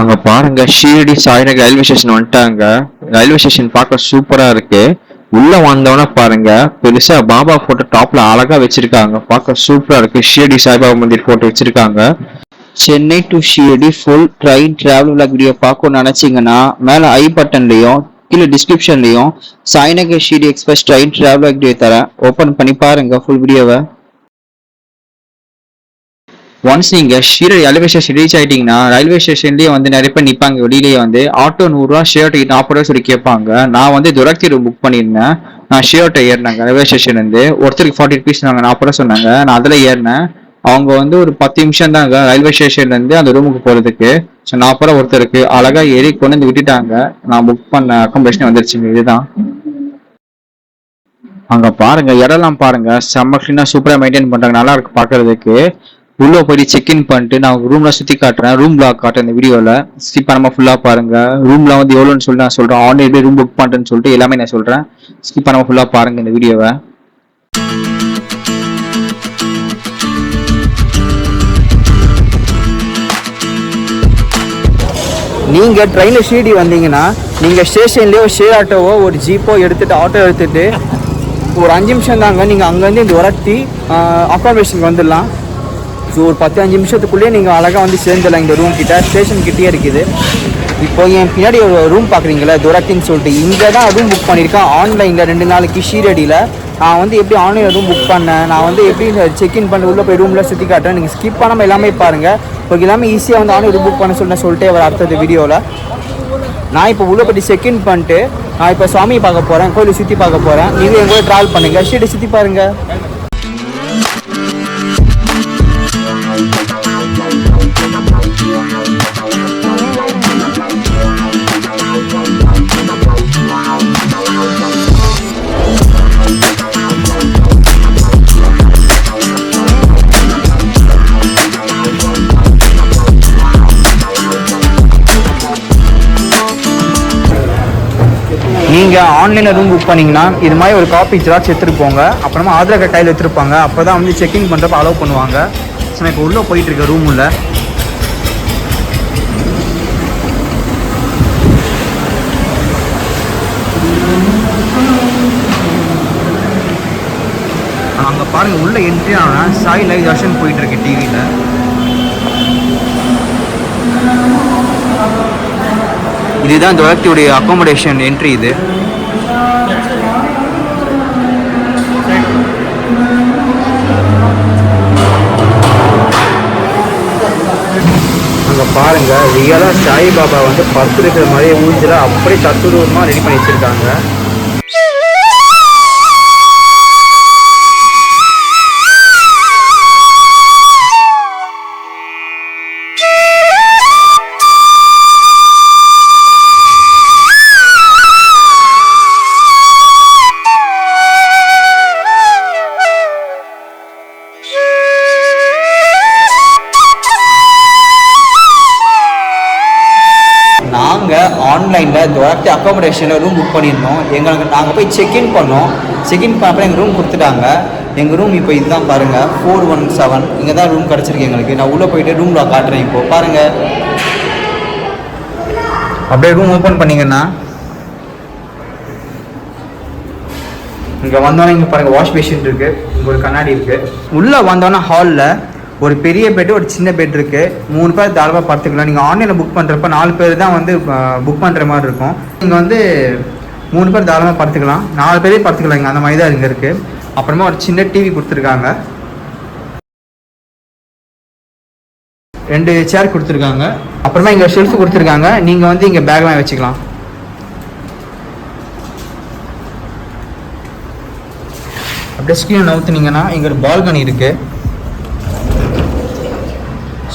அங்க பாருங்க Shirdi Sainagar railway station வந்துட்டாங்க. ரயில்வே ஸ்டேஷன் பார்க்க சூப்பரா இருக்கு. உள்ள வந்தவொடனே பாருங்க பெருசா பாபா போட்டோ டாப்ல அழகா வச்சிருக்காங்க. பார்க்க சூப்பரா இருக்கு. ஷீரடி சாய்பாபா மந்திர் போட்டோ வச்சிருக்காங்க. Chennai to Shirdi full train travel vlog video பார்க்கணும்னு நினைச்சீங்கன்னா மேல ஐ பட்டன்லயும் கீழே டிஸ்கிரிப்ஷன்லயும் Sainagar Shirdi express train travel vlog video தரேன். ஓபன் பண்ணி பாருங்க ஃபுல் வீடியோவை ஒன்ஸ் நீங்கள் ஷீரடி ரயில்வே ஸ்டேஷன் ரீச் ஆகிட்டிங்கன்னா ரயில்வே ஸ்டேஷன்லேயே வந்து நிறைய பேர் நிற்பாங்க வெளியிலேயே வந்து ஆட்டோ நூறுரூவா ஷேர் டிக்கெட் நாற்பது ரூபா சொல்லி கேட்பாங்க. நான் வந்து துரக்தி ரூம் புக் பண்ணியிருந்தேன். நான் ஷியோட்டை ஏறினாங்க. ரயில்வே ஸ்டேஷன்லேருந்து ஒருத்தருக்கு ஃபார்ட்டி ருபீஸ் நாங்கள் நாற்பது ரூபா சொன்னாங்க. நான் அதில் ஏறினேன். அவங்க வந்து ஒரு பத்து நிமிஷம் தாங்க ரயில்வே ஸ்டேஷன்லேருந்து அந்த ரூமுக்கு போகிறதுக்கு ஸோ நாற்பது ரூபா ஒருத்தருக்கு. அழகாக ஏறி கொண்டு வந்து விட்டுட்டாங்க. நான் புக் பண்ண அக்கோமடேஷன் வந்துருச்சுங்க. இதுதான். அங்கே பாருங்கள் இடம்லாம் பாருங்கள் செம்ம க்ளீனாக சூப்பராக மெயின்டைன் பண்ணுறாங்க நல்லா இருக்கு பார்க்குறதுக்கு. உள்ள போய் செக் இன் பண்ணிட்டு நான் ரூம்ல சுத்தி காட்டுறேன். ரூம் பிளாக் காட்டுறேன் இந்த வீடியோல ஸ்கிப் பண்ணாம ஃபுல்லா பாருங்க. ரூம்ல வந்து எவ்வளோன்னு சொல்லி நான் சொல்றேன். ஆன்லைன் ரூம் புக் பண்ணிட்டேன்னு சொல்லிட்டு எல்லாமே நான் சொல்றேன். ஸ்கிப் பண்ணாம ஃபுல்லா பாருங்க இந்த வீடியோவை நீங்க ட்ரெயினில் ஷீடி வந்தீங்கன்னா நீங்க ஸ்டேஷன்லேயோ ஷேர் ஆட்டோவோ ஒரு ஜீப்போ எடுத்துட்டு ஆட்டோ எடுத்துட்டு ஒரு அஞ்சு நிமிஷம் தாங்க நீங்க அங்கேருந்து இந்த உரட்டி அக்காமடேஷனுக்கு வந்துடலாம். ஸோ ஒரு பத்து அஞ்சு நிமிஷத்துக்குள்ளேயே நீங்கள் அழகாக வந்து சேர்ந்துடலாம். இந்த ரூம் கிட்ட ஸ்டேஷன் கிட்டே இருக்குது. இப்போ என் பின்னாடி ஒரு ரூம் பார்க்குறீங்களா துரத்தின்னு சொல்லிட்டு. இங்கே தான் ரூம் புக் பண்ணியிருக்கேன். ஆன்லைனில் ரெண்டு நாளைக்கு ஷீரடியில் நான் வந்து எப்படி ஆன்லைனில் ரூம் புக் பண்ணேன்? நான் வந்து எப்படி செக்இன் பண்ணி உள்ளே போய் ரூமில் சுற்றி காட்டுறேன் நீங்கள் ஸ்கிப் பண்ணாமல் எல்லாமே பாருங்கள் இப்போ எல்லாமே ஈஸியாக வந்து ஆன்லைன் ரூம் புக் பண்ண சொல்லி சொல்லிட்டே அவர் அடுத்தது வீடியோவில் நான் இப்போ உள்ள போய் செக்இன் பண்ணிட்டு நான் இப்போ சாமியை பார்க்க போகிறேன் கோயிலை சுற்றி பார்க்க போகிறேன் நீங்கள் எங்கூட ட்ராவல் பண்ணுங்கள் ஷீடை சுற்றி பாருங்கள் நீங்கள் ஆன்லைனில் ரூம் புக் பண்ணிங்கன்னா இது மாதிரி ஒரு காப்பி ஜெராக்ஸ் எடுத்துகிட்டு போங்க அப்புறமா ஆதார் கார்டு கையில் எடுத்துருப்பாங்க அப்போ தான் வந்து செக்கிங் பண்ணுறப்ப அலோவ் பண்ணுவாங்க. ஸோ நான் இப்போ உள்ளே போயிட்டுருக்கேன் இருக்க ரூம் உள்ள அங்கே பாருங்கள் உள்ளே என்ட்ரி ஆனால் சாய் லைவ் தர்ஷன் போயிட்டுருக்கு டிவியில் இதுதான் துரத்தியுடைய அக்காமடேஷன் என்ட்ரி இது. அங்கே பாருங்க ரியலாக சாய்பாபா வந்து பர்த்து இருக்கிற மாதிரி ஊஞ்சல அப்படியே தத்துரூபமாக ரெடி பண்ணி வச்சிருக்காங்க. ஆன்லைனில் துரத்தி அக்காமடேஷனில் ரூம் புக் பண்ணியிருந்தோம். எங்களுக்கு நாங்கள் போய் செக்இன் பண்ணோம். செக்இன் பண்ணப்போ எங்கள் ரூம் கொடுத்துட்டாங்க. எங்கள் ரூம் இப்போ இதுதான் பாருங்கள் ஃபோர் ஒன் செவன் இங்கே தான் ரூம் கிடச்சிருக்கு எங்களுக்கு. நான் உள்ளே போயிட்டு ரூமில் காட்டுறேன் இப்போ. பாருங்கள் அப்படியே ரூம் ஓப்பன் பண்ணிங்கன்னா இங்கே வந்தோன்னே இங்கே பாருங்கள் வாஷ் பேஷன் இருக்குது இங்கே ஒரு கண்ணாடி இருக்குது உள்ளே வந்தோன்னே ஹாலில் ஒரு பெரிய பெட் ஒரு சின்ன பெட் இருக்கு. மூணு பேர் தாராளமாக படுத்துக்கலாம். நீங்கள் ஆன்லைனில் புக் பண்ணுறப்ப நாலு பேர் தான் வந்து புக் பண்ணுற மாதிரி இருக்கும். நீங்கள் வந்து மூணு பேர் தாராளமாக படுத்துக்கலாம். நாலு பேரே படுத்துக்கலாம். இங்கே அந்த மாதிரி தான் இங்கே இருக்குது அப்புறமா ஒரு சின்ன டிவி கொடுத்துருக்காங்க. ரெண்டு சேர் கொடுத்துருக்காங்க. அப்புறமா இங்கே ஷெல்ஃப் கொடுத்துருக்காங்க. நீங்கள் வந்து இங்கே பேக்லாம் வச்சுக்கலாம். அப்படியே ஸ்க்ரீன் நவுத்துனீங்கன்னா இங்கே ஒரு பால்கனி இருக்குது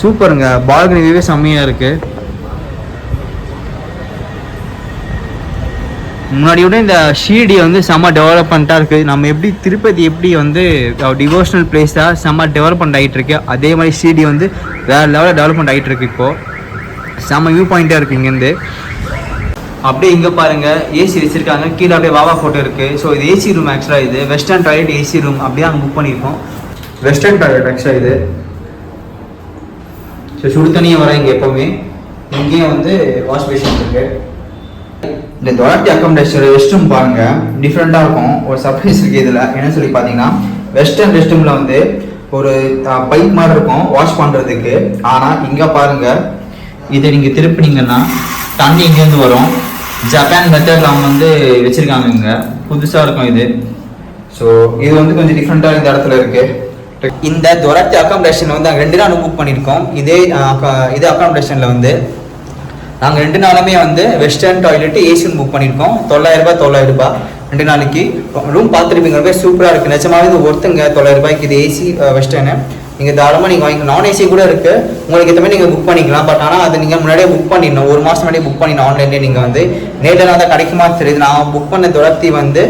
சூப்பருங்க. பால்கனி வியூவே செம்மையாக இருக்குது முன்னாடி விட இந்த ஷீடி வந்து செம்ம டெவலப்மெண்ட்டாக இருக்குது நம்ம எப்படி திருப்பதி எப்படி வந்து டிவோஷனல் பிளேஸாக செம்ம டெவலப்மெண்ட் ஆகிட்டு இருக்கு. அதே மாதிரி ஷீடி வந்து வேறு லெவலில் டெவலப்மெண்ட் ஆகிட்டு இருக்கு இப்போது செம்ம வியூ பாயிண்ட்டாக இருக்குது இங்கேருந்து. அப்படியே இங்கே பாருங்கள் ஏசி வச்சுருக்காங்க. கீழே அப்படியே வாவா ஃபோட்டோ இருக்குது ஸோ இது ஏசி ரூம் ஆக்சுவலாக இது. வெஸ்டர்ன் டாய்லெட் ஏசி ரூம் அப்படியே அங்கே புக் பண்ணியிருக்கோம். வெஸ்டர்ன் டாய்லெட் ஆக்சுவலாக இது. ஸோ சுடு தண்ணியும் வர இங்கே எப்போவுமே. இங்கேயும் வந்து வாஷ் பேஷன் இருக்கு. இந்த தொலாட்டி அக்கமடேஷன் ரெஸ்ட் ரூம் பாருங்க. டிஃப்ரெண்ட்டாக இருக்கும். ஒரு சர்ப்ரைஸ் இருக்கு இதில். என்ன சொல்லி பார்த்தீங்கன்னா வெஸ்டர்ன் ரெஸ்ட் ரூமில் வந்து ஒரு பைப் மாதிரி இருக்கும் வாஷ் பண்ணுறதுக்கு ஆனால் இங்கே பாருங்க. இதை நீங்கள் திருப்பினீங்கன்னா தண்ணி இங்கேருந்து வரும். ஜப்பான் மெத்தடில் அவங்க வந்து வச்சுருக்காங்க இங்கே. புதுசாக இருக்கும் இது. ஸோ இது வந்து கொஞ்சம் டிஃப்ரெண்ட்டாக இந்த இடத்துல இருக்குது இந்த துரத்தி அக்காமடேஷன் வந்து நாங்கள் ரெண்டு நாள் புக் பண்ணியிருக்கோம். இதே இதே அக்காமடேஷனில் வந்து நாங்கள் ரெண்டு நாளுமே வந்து வெஸ்டர்ன் டாய்லெட் ஏசியன் புக் பண்ணியிருக்கோம். தொள்ளாயிரம் ரூபாய் தொள்ளாயிரம் ரூபாய் ரெண்டு நாளைக்கு. ரூம் பார்த்துருப்பீங்க ரொம்ப சூப்பராக இருக்குது நிஜமாவே இது ஒருத்தங்க தொள்ளாயிரம் ரூபாய்க்கு இது ஏசி வெஸ்டர்னு நீங்கள் தாராளமாக நீங்கள் வாங்கி நான் ஏசி கூட இருக்குது உங்களுக்கு ஏற்ற மாதிரி நீங்கள் புக் பண்ணிக்கலாம். பட் ஆனால் அது நீங்கள் முன்னாடியே புக் பண்ணிடணும். ஒரு மாதம் முன்னாடியே புக் பண்ணிடணும். ஆன்லைன்லேயே நீங்கள் வந்து. நேரில் தான் கிடைக்குமா? தெரியுது. நான் புக் பண்ண துரத்தி வந்து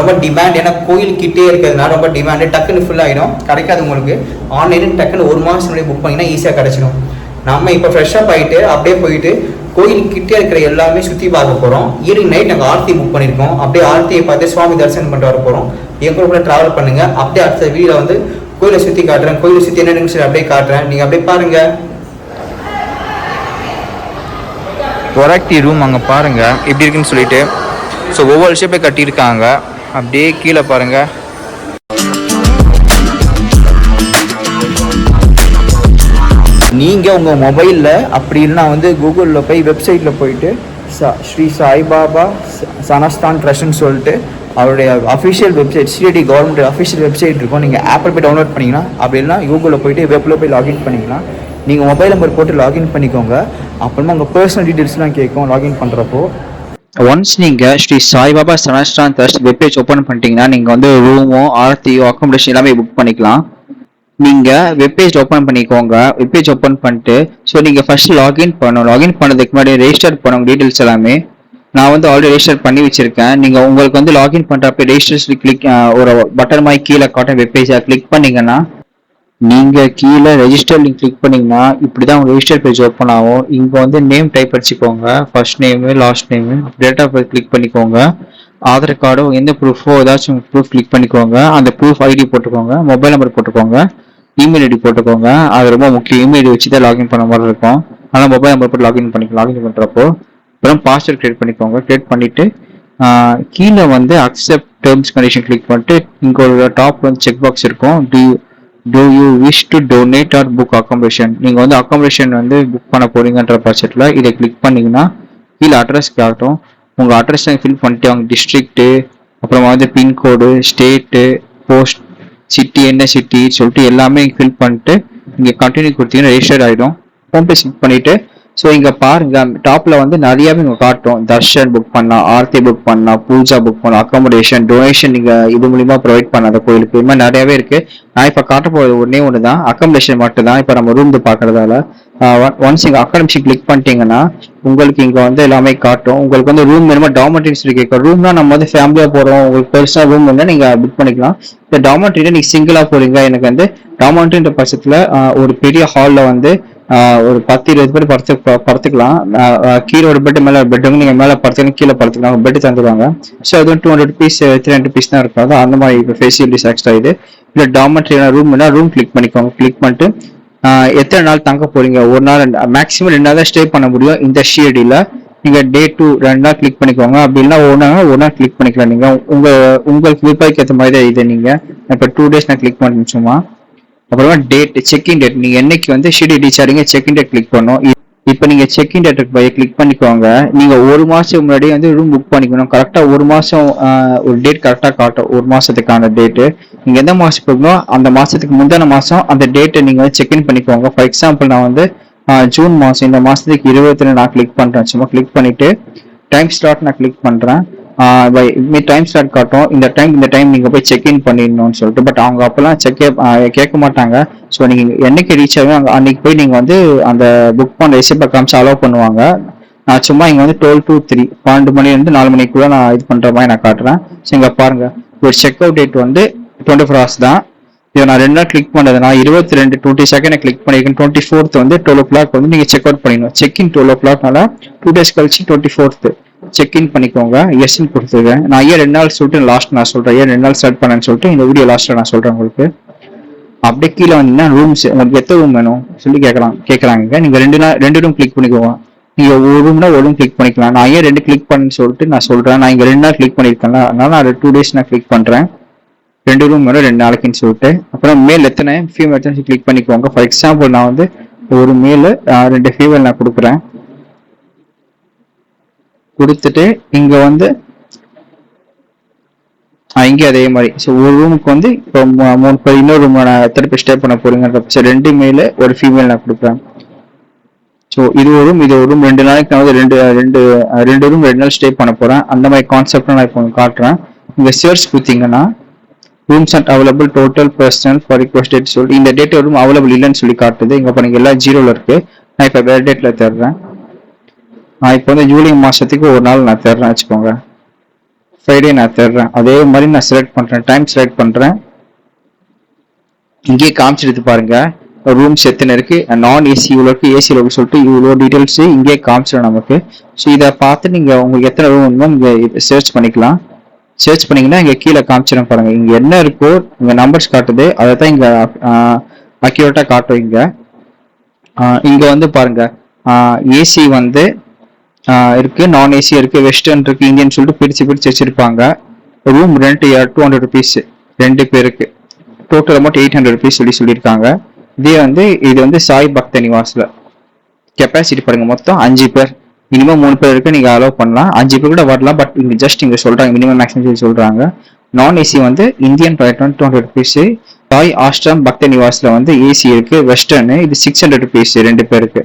ரொம்ப டிமாண்ட் ஏன்னா கோயில் கிட்டே இருக்கிறதுனால ரொம்ப டிமாண்டு டக்குன்னு ஃபுல் ஆகிடும் கிடைக்காது உங்களுக்கு. ஆன்லைனில் டக்குன்னு ஒரு மாதம் முன்னாடி புக் பண்ணிங்கன்னா ஈஸியாக கிடச்சிடும். நம்ம இப்போ ஃப்ரெஷ்ஷப் ஆகிட்டு அப்படியே போயிட்டு கோயில் கிட்டே இருக்கிற எல்லாமே சுற்றி பார்க்க போகிறோம் ஈவினிங் நைட் நாங்கள் ஆர்த்தி புக் பண்ணியிருக்கோம் அப்படியே ஆர்த்தியை பார்த்து சுவாமி தரிசனம் பண்ணிட்டு வர போகிறோம் என் கூட ட்ராவல் பண்ணுங்கள் அப்படியே அடுத்த வீடியோவில் வந்து கோயிலை சுற்றி காட்டுறேன். கோயிலை சுற்றி என்ன நிமிஷம் அப்படியே காட்டுறேன். நீங்கள் அப்படியே பாருங்க. ஒரக்டி ரூம் அங்கே பாருங்க. எப்படி இருக்குன்னு சொல்லிட்டு. ஸோ ஒவ்வொரு ஷேப்பை கட்டியிருக்காங்க. அப்படியே கீழே பாருங்க. நீங்கள் உங்கள் மொபைலில் அப்படி இல்லைனா வந்து கூகுளில் போய் வெப்சைட்டில் போயிட்டு சா ஸ்ரீ சாய்பாபா சனஸ்தான் ட்ரஸ்ட்னு சொல்லிட்டு அவருடைய official website city government official website இருக்கும். நீங்கள் ஆப்பில் போய் டவுன்லோட் பண்ணிங்கன்னா அப்படி இல்லைனா கூகுளில் போயிட்டு வெப்பில் போய் லாகின் பண்ணிங்கன்னா நீங்கள் மொபைல் நம்பர் போட்டு லாகின் பண்ணிக்கோங்க. அப்புறமா உங்கள் பர்சனல் டீட்டெயில்ஸ்லாம் கேட்கும் லாகின் பண்ணுறப்போ ஒன்ஸ் நீங்கள் Shri Saibaba Sansthan trust webpage open பண்ணிட்டீங்கன்னா நீங்கள் வந்து ரூமோ ஆர்த்தியோ அக்காமடேஷன் எல்லாமே புக் பண்ணிக்கலாம். நீங்கள் வெப்பேஜ் ஓப்பன் பண்ணிக்கோங்க. வெப்பேஜ் ஓப்பன் பண்ணிட்டு ஸோ நீங்கள் ஃபர்ஸ்ட் லாகின் பண்ணணும். லாகின் பண்ணதுக்கு முன்னாடி ரெஜிஸ்டர் பண்ணணும் டீட்டெயில்ஸ் எல்லாமே. நான் வந்து ஆல்ரெடி ரெஜிஸ்டர் பண்ணி வச்சிருக்கேன். நீங்க உங்களுக்கு வந்து லாகின் பண்றப்ப ரெஜிஸ்டர் கிளிக் ஒரு பட்டன் மாதிரி கீழே காட்டும் வெப்பேஜை கிளிக் பண்ணீங்கன்னா நீங்க கீழே ரெஜிஸ்டர் லிங்க் கிளிக் பண்ணீங்கன்னா இப்படிதான் உங்க ரெஜிஸ்டர் பேஜ் ஓப்பன் ஆகும். இங்க வந்து name type அடிச்சுக்கோங்க. First name last name date of birth click பண்ணிக்கோங்க. ஆதார் கார்டோ எந்த ப்ரூஃபோ ஏதாச்சும் ப்ரூஃப் கிளிக் பண்ணிக்கோங்க. அந்த ப்ரூஃப் ஐடி போட்டுக்கோங்க. மொபைல் நம்பர் போட்டுக்கோங்க. இமெயில் ஐடி போட்டுக்கோங்க. அது ரொம்ப முக்கியம். இமெயில் ஐடி வச்சு தான் லாகின் பண்ண மாதிரி இருக்கும். ஆனால் மொபைல் நம்பர் போட்டு லாகின் பண்ணி லாகின் பண்ணுறப்போ அப்புறம் பாஸ்டர் கிரியேட் பண்ணிக்கோங்க. கிரியேட் பண்ணிட்டு கீழே வந்து அக்செப்ட் டேர்ம்ஸ் கண்டிஷன் கிளிக் பண்ணிட்டு இங்கே ஒரு டாப் வந்து செக் பாக்ஸ் இருக்கும். D do you wish to donate or book accommodation நீங்கள் வந்து அக்காமடேஷன் வந்து புக் பண்ண போறீங்கன்ற பட்சத்தில் இதை கிளிக் பண்ணிங்கன்னா கீழே அட்ரஸ் காட்டும். உங்கள் அட்ரஸ் ஃபில் பண்ணிட்டு அவங்க டிஸ்ட்ரிக்ட்டு அப்புறமா வந்து பின்கோடு ஸ்டேட்டு போஸ்ட் சிட்டி என்ன சிட்டி சொல்லிட்டு எல்லாமே ஃபில் பண்ணிட்டு இங்கே கண்டினியூ கொடுத்தீங்கன்னா ரெஜிஸ்டர் ஆகிடும் ஹோம் பேஜ் கிளிக் பண்ணிவிட்டு ஸோ இங்கே பாருங்க டாப்ல வந்து நிறையாவே இங்கே காட்டும் தர்ஷன் புக் பண்ணலாம் ஆர்த்தி புக் பண்ணலாம் பூஜா புக் பண்ணலாம் அக்காமடேஷன் டொனேஷன் நீங்கள் இது மூலியமாக ப்ரொவைட் பண்ணாத கோயிலுக்கு. இது மாதிரி நிறையவே இருக்கு. நான் இப்போ காட்ட போறது ஒன்றே ஒன்று தான் அக்காமடேஷன் மட்டும் தான் இப்போ நம்ம ரூம் பாக்குறதால ஒன்ஸ் இங்கே அக்காடமிஷன் கிளிக் பண்ணிட்டீங்கன்னா உங்களுக்கு இங்கே வந்து எல்லாமே காட்டும். உங்களுக்கு வந்து ரூம் வேணுமா? டாமட்ரிஸ் இருக்கு. ரூம்னா நம்ம வந்து ஃபேமிலியாக போகிறோம் உங்களுக்கு பெருசாக ரூம் வந்து நீங்கள் புக் பண்ணிக்கலாம். இந்த டாமெட்ரியில நீங்கள் சிங்கிளாக போகிறீங்க எனக்கு வந்து டாமட்ரின்ற பட்சத்தில் ஒரு பெரிய ஹாலில் வந்து ஒரு பத்து இருபது பேர் படுத்து படுத்துக்கலாம். ஆஹ், கீழே ஒரு பெட் மேல பெட்டுங்க நீங்க மேல படுத்துக்கலாம் கீழே படுத்துக்கலாம். பெட் தந்துடுவாங்க ஸோ அது two hundred fees three hundred fees தான் இருக்காது அந்த மாதிரி இப்போ ஃபெசிலிட்டிஸ் எக்ஸ்ட்ரா இது. இல்லை டாமெட்ரியான ரூம் ரூம் கிளிக் பண்ணிக்கோங்க. கிளிக் பண்ணிட்டு எத்தனை நாள் தங்க போறீங்க? ஒரு நாள் மேக்ஸிமம் ரெண்டு நாள் தான் ஸ்டே பண்ண முடியும் இந்த ஷியடியில் நீங்க டே டூ ரெண்டு நாள் கிளிக் பண்ணிக்கோங்க. அப்படி இல்லைன்னா ஒரு நாள் ஒரு கிளிக் பண்ணிக்கலாம் நீங்க. உங்க உங்களுக்கு விருப்பத்துக்கு ஏற்ற மாதிரி தான் இது நீங்க. இப்போ டூ டேஸ் நான் கிளிக் பண்ணேன் சும்மா. அப்புறமா டேட் செக்இன் டேட் நீங்க என்னைக்கு வந்து ஷெடியூல் ரீச் ஆறீங்க செக்இன் டேட் கிளிக் பண்ணணும். இ- இப்போ செக் செக்இன் டேட் போய் கிளிக் பண்ணிக்கோங்க. நீங்க ஒரு மாசம் முன்னாடி வந்து ரூம் புக் பண்ணிக்கணும். கரெக்டா ஒரு மாசம் ஒரு டேட் கரெக்டா காட்டும் ஒரு மாசத்துக்கான டேட்டு நீங்க எந்த மாசம் போகணும் அந்த மாசத்துக்கு முந்தின மாசம் அந்த டேட்டை நீங்க வந்து செக்இன் பண்ணிக்கோங்க. ஃபார் எக்ஸாம்பிள் நான் வந்து ஜூன் மாசம் இந்த மாசத்துக்கு இருபத்தி நான் கிளிக் பண்றேன். சும்மா கிளிக் பண்ணிட்டு டைம் ஸ்லாட் நான் கிளிக் பண்றேன் டைம் ஸ்லாட் காட்டும். இந்த டைம் இந்த டைம் நீங்க போய் செக் இன் பண்ணிடணும்னு சொல்லிட்டு. பட் அவங்க அப்பெல்லாம் செக் கேட்க மாட்டாங்க. ஸோ நீங்க என்னைக்கு ரீச் ஆகும் அங்கே அன்னைக்கு போய் நீங்க வந்து அந்த புக் பண்ண ரெசிப்பை காமிச்சு அலோவ் பண்ணுவாங்க. நான் சும்மா இங்க வந்து டுவெல் டு த்ரீ பன்னெண்டு மணிலேருந்து நாலு மணிக்குள்ள நான் இது பண்ற மாதிரி நான் காட்டுறேன். ஸோ இங்க பாருங்க. ஒரு செக் அவுட் டேட் வந்து டுவெண்ட்டி ஃபோர் ஹவர்ஸ் தான். இதை நான் ரெண்டு நாள் கிளிக் பண்ணது நான் இருபத்தி ரெண்டு டுவெண்ட்டி செகண்ட் கிளிக் பண்ணியிருக்கேன் டுவெண்ட்டி ஃபோர்த் வந்து டுவெல் ஓ கிளாக் வந்து நீங்க செக் அவுட் பண்ணிடணும். செக் இன் டுவெல் ஓ கிளாக்னால டூ டேஸ் கழிச்சு டுவெண்ட்டி ஃபோர்த்து செக் இன் பண்ணிக்கோங்க. எஸ்ன்னு கொடுத்துருக்கேன் நான் ஏன் ரெண்டு நாள் சொல்லிட்டு லாஸ்ட் நான் சொல்கிறேன் ஏன் ரெண்டு நாள் ஸ்டார்ட் பண்ணேன்னு சொல்லிட்டு இந்த வீடியோ லாஸ்ட்டில் நான் சொல்கிறேன் உங்களுக்கு. அப்படியே கீழே வந்தீங்கன்னா ரூம்ஸ் உங்களுக்கு எத்தனை ரூம் வேணும்? சொல்லி கேட்கலாம். கேட்குறாங்க. நீங்கள் ரெண்டு நாள் ரெண்டு ரூம் கிளிக் பண்ணிக்கோங்க. நீங்கள் ஒரு ரூம்னா ஒரு ரூம் கிளிக் பண்ணிக்கலாம். நான் ஏன் ரெண்டு கிளிக் பண்ணு சொல்லிட்டு நான் சொல்கிறேன் நான் இங்கே ரெண்டு நாள் கிளிக் பண்ணியிருக்கேன்ல. அதனால நான் டூ டேஸ் நான் கிளிக் பண்ணுறேன் ரெண்டு ரூம் வேணும் ரெண்டு நாளைக்குன்னு சொல்லிட்டு. அப்புறம் மேல் எத்தனை? ஃபீமேல் எத்தனை? கிளிக் பண்ணிக்கோங்க. ஃபார் எக்ஸாம்பிள் நான் வந்து ஒரு மேல் ரெண்டு ஃபீமேல் நான் கொடுக்குறேன். கொடுத்துட்டு இங்க வந்து இங்கே அதே மாதிரி. ஸோ ஒரு ரூமுக்கு வந்து இப்போ மூணு பேர் இன்னொரு ரூம் நான் எத்தனை பேர் ஸ்டே பண்ண போறீங்க ஸோ ரெண்டு மேல ஒரு ஃபீமேல் நான் கொடுக்குறேன். ஸோ இது ஒரு ரூம் இது ஒரு ரூம் ரெண்டு நாளைக்கு நான் வந்து ரெண்டு ரெண்டு ரெண்டு ரூம் ரெண்டு நாள் ஸ்டே பண்ண போறேன். அந்த மாதிரி கான்செப்ட் நான் இப்போ காட்டுறேன். இங்க சர்ச் கொடுத்தீங்கன்னா rooms and available total personal for request date சொல்லி இந்த டேட் ரூம் அவைலபிள் இல்லைன்னு சொல்லி காட்டுது. இங்க பாருங்க எல்லாம் ஜீரோல இருக்கு. நான் இப்போ வேறு டேட்டில் தர்றேன் நான் இப்போ வந்து ஜூலை மாதத்துக்கு ஒரு நாள் நான் தர்றேன் வச்சுக்கோங்க. ஃப்ரைடே நான் தர்றேன் அதே மாதிரி நான் செலக்ட் பண்ணுறேன் டைம் செலக்ட் பண்ணுறேன் இங்கேயே காமிச்சிடுது பாருங்கள் ரூம்ஸ் எத்தனை இருக்கு? நான் ஏசி இவ்வளோ இருக்கு. ஏசி இவ்வளோ சொல்லிட்டு இவ்வளோ டீட்டெயில்ஸு இங்கே காமிச்சிடும் நமக்கு. ஸோ இதை பார்த்து நீங்கள் உங்களுக்கு எத்தனை ரூம் வேணுமோ நீங்கள் சர்ச் பண்ணிக்கலாம். சர்ச் பண்ணீங்கன்னா இங்கே கீழே காமிச்சிடும் பாருங்க. இங்கே என்ன இருக்கோ இங்கே நம்பர்ஸ் காட்டுது. அதை தான் இங்கே அக்யூரேட்டாக காட்டும் இங்கே. இங்கே வந்து பாருங்க. ஏசி வந்து இருக்கு. நான் ஏசி இருக்கு. வெஸ்டர்ன் இருக்கு. இந்தியன் சொல்லிட்டு பிரிச்சு பிரிச்சு வச்சிருப்பாங்க. Room rent two hundred rupees ரெண்டு பேருக்கு. Total amount eight hundred rupees சொல்லி சொல்லியிருக்காங்க இதே வந்து இது வந்து சாய் பக்த நிவாஸ்ல. கெப்பாசிட்டி பாருங்க மொத்தம் அஞ்சு பேர். மினிமம் மூணு பேர் இருக்கு. நீங்க அலோவ் பண்ணலாம். அஞ்சு பேர் கூட வரலாம். பட் இங்க ஜஸ்ட் இங்க சொல்றாங்க. மினிமம் மேக்ஸிமம் சொல்லி சொல்றாங்க. நான் ஏசி வந்து Indian price two hundred rupees Sai Ashram Bhakta நிவாஸ்ல வந்து ஏசி இருக்கு. வெஸ்டர்னு இது சிக்ஸ் ஹண்ட்ரட் ருபீஸ் ரெண்டு பேருக்கு.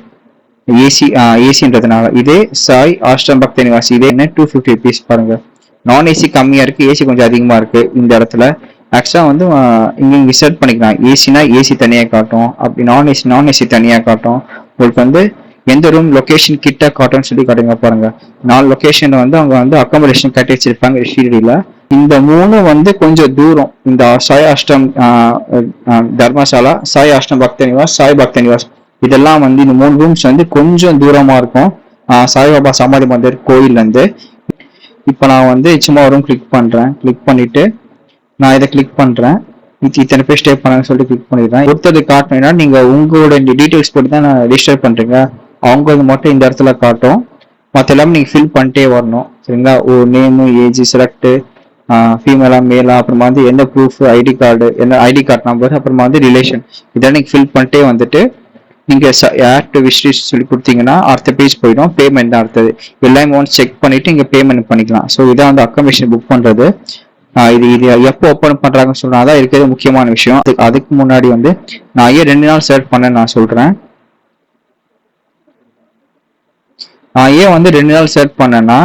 ஏசி ஏசின்றதுனால இதே சாய் ஆஷ்ரம் பக்த இதே என்ன? டூ ஃபிஃப்டி ருபீஸ் பாருங்க. நான் ஏசி கம்மியா இருக்கு ஏசி கொஞ்சம் அதிகமா இருக்கு இந்த இடத்துல. ஆக்சுவலா வந்து ஆஹ் இங்க இங்க செட் பண்ணிக்கலாம். ஏசினா ஏசி தனியா காட்டும். அப்படி நான் ஏசி நான் ஏசி தனியா காட்டும். உங்களுக்கு வந்து எந்த ரூம் லொகேஷன் கிட்ட காட்டும்னு சொல்லி காட்டுங்க பாருங்க. நாலு லொகேஷன் வந்து அவங்க வந்து அக்காமடேஷன் கட்டி வச்சிருப்பாங்க ஷீரடியில. இந்த மூணு வந்து கொஞ்சம் தூரம். இந்த சாய் அஷ்டம் தர்மசாலா சாய் அஷ்டம் பக்த நிவாஸ் சாய் பக்த நிவாஸ் இதெல்லாம் வந்து இந்த மூணு ரூம்ஸ் வந்து கொஞ்சம் தூரமா இருக்கும். சாய்பாபா சமாதி மந்திர் கோயில்ல இருந்து இப்போ நான் வந்து சும்மா ரூம் கிளிக் பண்றேன். கிளிக் பண்ணிட்டு நான் இதை கிளிக் பண்றேன். இது இத்தனை பேர் ஸ்டே பண்ணாங்கன்னு சொல்லிட்டு கிளிக் பண்ணிடுறேன். ஒருத்தர் காட்டினா நீங்க உங்களோட டீடைல்ஸ் போட்டு தான் நான் ரெஜிஸ்டர் பண்றீங்க. அவங்க மட்டும் இந்த இடத்துல காட்டும். மற்ற எல்லாமே நீங்க ஃபில் பண்ணிட்டே வரணும். சரிங்களா? ஓ நேமு ஏஜ் செலக்ட் ஃபீமேலா மேலா அப்புறமா வந்து என்ன ப்ரூஃப் ஐடி கார்டு என்ன ஐடி கார்டு நம்பர் அப்புறமா வந்து ரிலேஷன் இதெல்லாம் நீங்க ஃபில் பண்ணிட்டே வந்துட்டு நீங்க ஆட் விஷ்லிஸ்ட் சொல்லி கொடுத்தீங்கன்னா அடுத்த பேஜ் போயிடும். பேமெண்ட் தான் அடுத்தது. எல்லாமே ஒன்ஸ் செக் பண்ணிவிட்டு இங்கே பேமெண்ட் பண்ணிக்கலாம். ஸோ இதான் வந்து அக்கமேஷன் புக் பண்ணுறது இது இது எப்போ ஓப்பன் பண்ணுறாங்கன்னு சொல்றேன் இருக்கிறது முக்கியமான விஷயம். அதுக்கு அதுக்கு முன்னாடி வந்து நான் ஏன் ரெண்டு நாள் செலக்ட் பண்ணேன்னு நான் சொல்கிறேன் நான் ஏன் வந்து ரெண்டு நாள் செலக்ட் பண்ணேன்னா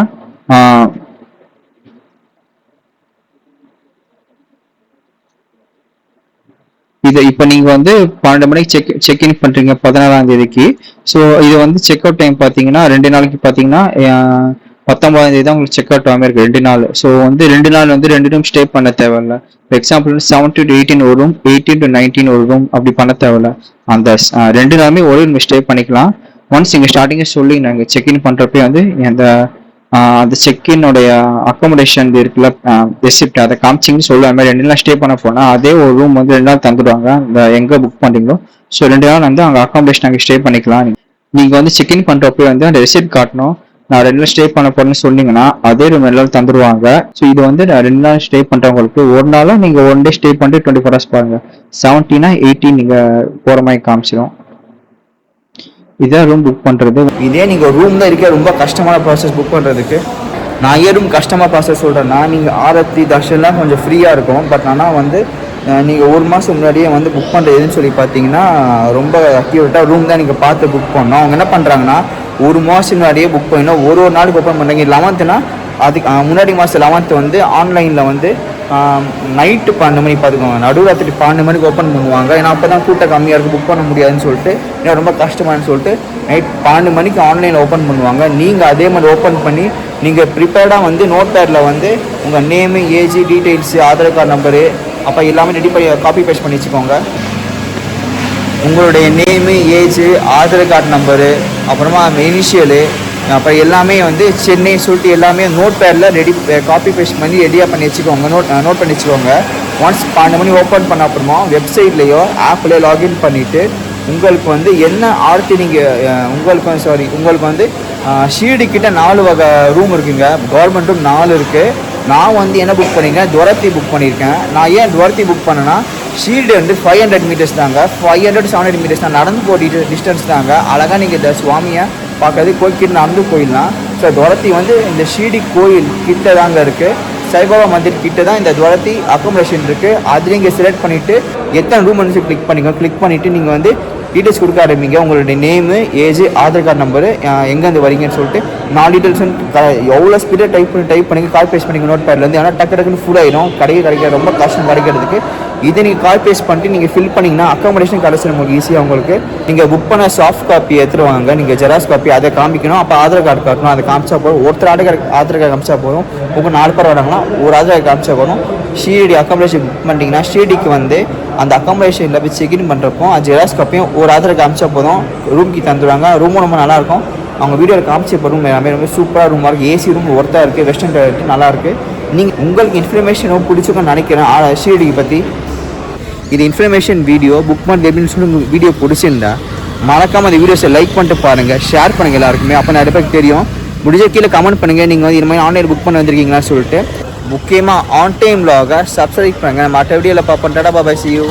இது இப்போ நீங்கள் வந்து பன்னெண்டு மணிக்கு செக் செக் இன் பண்ணுறீங்க பதினாறாம் தேதிக்கு. ஸோ இது வந்து செக் அவுட் டைம் பார்த்தீங்கன்னா ரெண்டு நாளைக்கு பார்த்தீங்கன்னா அஹ், பத்தொன்பதாம் தேதி தான் உங்களுக்கு செக் அவுட் ஆகாம ரெண்டு நாள். ஸோ வந்து ரெண்டு நாள் வந்து ரெண்டு ரூம் ஸ்டே பண்ண தேவையில்ல. For example seven to eighteen ஒரு ரூம் எயிட்டீன் டு நைன்டீன் ஒரு ரூம் அப்படி பண்ண தேவையில்ல. அந்த ரெண்டு நாளுமே ஒரு ரூம் ஸ்டே பண்ணிக்கலாம். ஒன்ஸ் நீங்கள் ஸ்டார்டிங்கே சொல்லி நாங்கள் செக் இன் பண்ணுறப்பே வந்து அந்த அந்த செக்இனுடைய அக்காமடேஷன் இருக்குல்ல ரெசிப்ட் அதை காமிச்சிங்கன்னு சொல்லுவாங்க. மாதிரி ரெண்டு நாள் ஸ்டே பண்ண போனால் அதே ஒரு ரூம் வந்து ரெண்டு நாள் தந்துடுவாங்க. இந்த எங்கே புக் பண்ணுறீங்களோ ஸோ ரெண்டு நாள் வந்து அங்கே அக்காமடேஷன் அங்கே ஸ்டே பண்ணிக்கலாம். நீங்கள் வந்து செக்இன் பண்ணுறப்ப வந்து அந்த ரெசிப்ட் காட்டணும். நான் ரெண்டு நாள் ஸ்டே பண்ண போறேன்னு சொன்னீங்கன்னா அதே ரூம் எல்லாம் தந்துடுவாங்க. ஸோ இது வந்து நான் ரெண்டு நாள் ஸ்டே பண்றவங்களுக்கு ஒரு நாளும் நீங்க ஒன் டே ஸ்டே பண்ணிட்டு டுவெண்ட்டி ஃபோர் ஹவர்ஸ் பாருங்க. செவன்டீனா எயிட்டீன் நீங்க போற மாதிரி காமிச்சிடும் இதான் ரூம் புக் பண்ணுறது இதே நீங்கள் ரூம் தான் இருக்கே ரொம்ப கஷ்டமான ப்ராசஸ் புக் பண்ணுறதுக்கு நான் ஏன் ரூம் கஷ்டமாக ப்ராசஸ் சொல்கிறேன்னா நீங்கள் ஆரத்தி தர்ஷன்லாம் கொஞ்சம் ஃப்ரீயாக இருக்கும். பட் ஆனால் வந்து நீங்கள் ஒரு மாதம் முன்னாடியே வந்து புக் பண்ணுறதுன்னு சொல்லி பார்த்தீங்கன்னா ரொம்ப அக்யூரேட்டாக ரூம் தான் நீங்கள் பார்த்து புக் பண்ணோம் அவங்க என்ன பண்ணுறாங்கன்னா ஒரு மாதம் முன்னாடியே புக் பண்ணணும் ஒரு ஒரு நாளுக்கு ஓப்பன் பண்ணுறீங்க லெவன்த்துனா அதுக்கு முன்னாடி மாதம் லெவன்த்து வந்து ஆன்லைனில் வந்து நைட்டு பன்னெண்டு மணி பார்த்துக்கோங்க நடுராத்திரி பன்னெண்டு மணிக்கு ஓப்பன் பண்ணுவாங்க. ஏன்னா அப்போ தான் கூட்டம் கம்மியாக இருக்குது புக் பண்ண முடியாதுன்னு சொல்லிட்டு ஏன்னா ரொம்ப கஷ்டமானு சொல்லிட்டு நைட் பன்னெண்டு மணிக்கு ஆன்லைனில் ஓப்பன் பண்ணுவாங்க. நீங்கள் அதே மாதிரி ஓப்பன் பண்ணி நீங்கள் ப்ரிப்பேர்டாக வந்து நோட் பேடில் வந்து உங்கள் name age details Aadhaar card number அப்போ எல்லாமே ரெடி பண்ணி காப்பி பேஸ்ட் பண்ணி வச்சுக்கோங்க. உங்களுடைய name age Aadhaar card number அப்புறமா இனிஷியலு அப்புறம் எல்லாமே வந்து சென்னை சொல்லிட்டு எல்லாமே நோட் பேடில் ரெடி காப்பி பேஸ்ட் பண்ணி ரெடியாக பண்ணி வச்சுக்கோங்க. நோட் நோட் பண்ணி வச்சுக்கோங்க. ஒன்ஸ் பன்னெண்டு மணி ஓப்பன் பண்ண அப்புறமா வெப்சைட்லேயோ ஆப்லேயோ லாகின் பண்ணிவிட்டு உங்களுக்கு வந்து என்ன ஆர்த்தி நீங்கள் உங்களுக்கு வந்து சாரி உங்களுக்கு வந்து ஷீடி கிட்ட நாலு வகை ரூம் இருக்குங்க. கவர்மெண்ட் ரூம் நாலு இருக்குது நான் வந்து என்ன புக் பண்ணியிருக்கேன் துரத்தி புக் பண்ணியிருக்கேன் நான் ஏன் துரத்தி புக் பண்ணேன்னா ஷீல்டு வந்து ஃபைவ் ஹண்ட்ரட் மீட்டர்ஸ் தாங்க. Five hundred seven hundred meters தான். நடந்து போட்டு டிஸ்டன்ஸ் தாங்க. அழகாக நீங்கள் இந்த சுவாமியை பார்க்கறது கோயில்கிட்ட கோயில் தான் ஸோ துரத்தி வந்து இந்த ஷீடி கோயில் கிட்ட தாங்க இருக்குது சாய்பாபா மந்திர் கிட்ட தான் இந்த துரத்தி அக்கோமடேஷன் இருக்குது அதில் இங்கே செலக்ட் பண்ணிவிட்டு எத்தனை ரூம் வந்து கிளிக் பண்ணிக்கோ கிளிக் பண்ணிவிட்டு நீங்கள் வந்து டீட்டெயில்ஸ் கொடுக்க ஆரம்பிங்க. உங்களுடைய name age Aadhaar card number எங்கேருந்து வரீங்கன்னு சொல்லிட்டு நாலு டீட்டெயில்ஸ் எவ்வளோ ஸ்பீடாக டைப் பண்ணி டைப் பண்ணி கால் பேஸ் பண்ணிங்க நோட் பேட்லேருந்து ஏன்னா டக்கு டக்குன்னு ஃபுல் ஆயிடும் கிடைக்க கிடைக்க ரொம்ப கஷ்டம் கிடைக்கிறதுக்கு. இதை நீங்கள் கால் பேஸ்ட் பண்ணிட்டு நீங்கள் ஃபில் பண்ணிங்கன்னா அக்காமடேஷன் கிடச்சிடும் உங்களுக்கு ஈஸியாக உங்களுக்கு. நீங்கள் புக் பண்ண சாஃப்ட் காப்பி எடுத்துட்டு வாங்க. நீங்கள் ஜெராக்ஸ் காப்பி அதை காமிக்கணும். அப்போ ஆதார் கார்டு காட்டணும். அதை காமிச்சா போதும். ஒருத்தர் ஆதார் கார்டு ஆதார் கார்டு காமிச்சா போதும். உங்கள் நாலு பேர் வராங்கன்னா ஒரு ஆதார் கார்டு காமிச்சா போதும். ஷீரடி அக்காமடேஷன் புக் பண்ணிட்டீங்கன்னா ஷீரடிக்கு வந்து அந்த அக்காமடேஷனில் போய் செக்இன் பண்ணுறப்போ அது ஜெராக்ஸ் காப்பியும் ஒரு ஆதார் காமிச்சா போதும். ரூம்க்கு தந்துடுவாங்க. ரூமும் ரொம்ப நல்லாயிருக்கும். அவங்க வீடியோவில் காமிச்ச ரூம் எல்லாமே ரொம்ப சூப்பராக ரூமாக இருக்குது ஏசி ரூம் ஒர்த்தாக இருக்குது வெஸ்டர்ன் டாய்லெட் நல்லாயிருக்கு நீங்கள் உங்களுக்கு இன்ஃபர்மேஷனும் ரொம்ப நினைக்கிறேன். ஷீரடிக்கு பற்றி இது இன்ஃபர்மேஷன் வீடியோ புக் மார்க் எப்படின்னு சொல்லி வீடியோ பிடிச்சிருந்தா மறக்காமல் அந்த வீடியோஸை லைக் பண்ணிட்டு பாருங்கள் ஷேர் பண்ணுங்கள் எல்லாருக்குமே. அப்போ நிறைய பேருக்கு தெரியும். முடிஞ்ச கீழே கமெண்ட் பண்ணுங்கள் நீங்கள் வந்து இது மாதிரி ஆன்லைன் புக் பண்ண வந்திருக்கீங்களான்னு சொல்லிட்டு. முக்கியமாக ஆன் டைம் லாக சப்ஸ்கிரைப் பண்ணுங்கள் மற்ற வீடியோவில் பார்ப்போம். டாடா பாபாய் சியூ